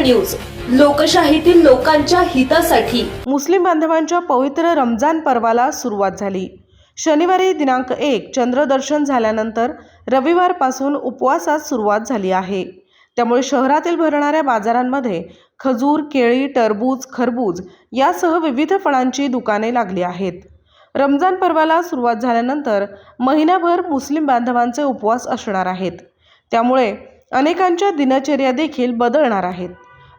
News. लोकशाहीतील लोकांच्या हितासाठी. मुस्लिम बांधवांच्या पवित्र रमजान पर्वाला सुरुवात झाली. शनिवारी दिनांक एक चंद्रदर्शन झाल्यानंतर रविवारपासून उपवासास सुरुवात झाली आहे. त्यामुळे शहरातील भरणाऱ्या बाजारांमध्ये खजूर केळी टरबूज खरबूज यासह विविध फळांची दुकाने लागली आहेत. रमजान पर्वाला सुरुवात झाल्यानंतर महिनाभर मुस्लिम बांधवांचे उपवास असणार आहेत. त्यामुळे अनेकांच्या दिनचर्या देखील बदलणार आहेत.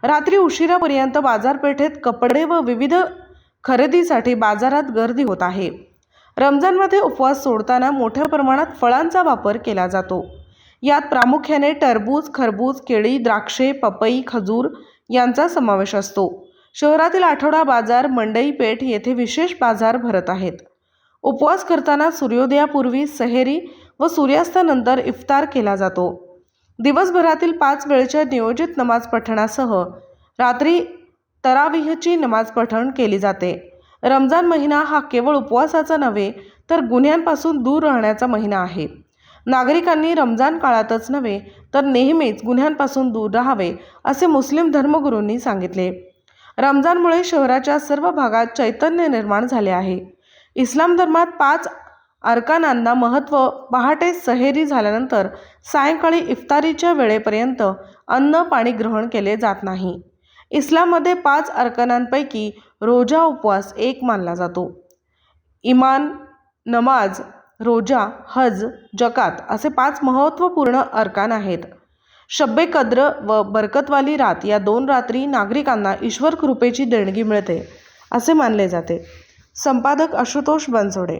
रात्री उशिरापर्यंत बाजारपेठेत कपडे व विविध खरेदीसाठी बाजारात गर्दी होत आहे. रमजानमध्ये उपवास सोडताना मोठ्या प्रमाणात फळांचा वापर केला जातो. यात प्रामुख्याने टरबूज खरबूज केळी द्राक्षे पपई खजूर यांचा समावेश असतो. शहरातील आठवडा बाजार मंडई पेठ येथे विशेष बाजार भरत आहेत. उपवास करताना सूर्योदयापूर्वी सहेरी व सूर्यास्तानंतर इफ्तार केला जातो. दिवसभरातील पाच वेळच्या नियोजित नमाज पठणासह रात्री तरावीहची नमाज पठण केली जाते. रमजान महिना हा केवळ उपवासाचा नव्हे तर गुन्ह्यांपासून दूर राहण्याचा महिना आहे. नागरिकांनी रमजान काळातच नव्हे तर नेहमीच गुन्ह्यांपासून दूर राहावे असे मुस्लिम धर्मगुरूंनी सांगितले. रमजानमुळे शहराच्या सर्व भागात चैतन्य निर्माण झाले आहे. इस्लाम धर्मात पाच अर्कानांना महत्त्व पहाटे सहेरी झाल्यानंतर सायंकाळी इफ्तारीच्या वेळेपर्यंत अन्न पाणी ग्रहण केले जात नाही. इस्लाममध्ये पाच अर्कानांपैकी रोजा उपवास एक मानला जातो. इमान नमाज रोजा हज जकात असे पाच महत्त्वपूर्ण अर्कान आहेत. शब्बे कद्र व बरकतवाली रात या दोन रात्री नागरिकांना ईश्वर कृपेची देणगी मिळते असे मानले जाते. संपादक आशुतोष बनसोडे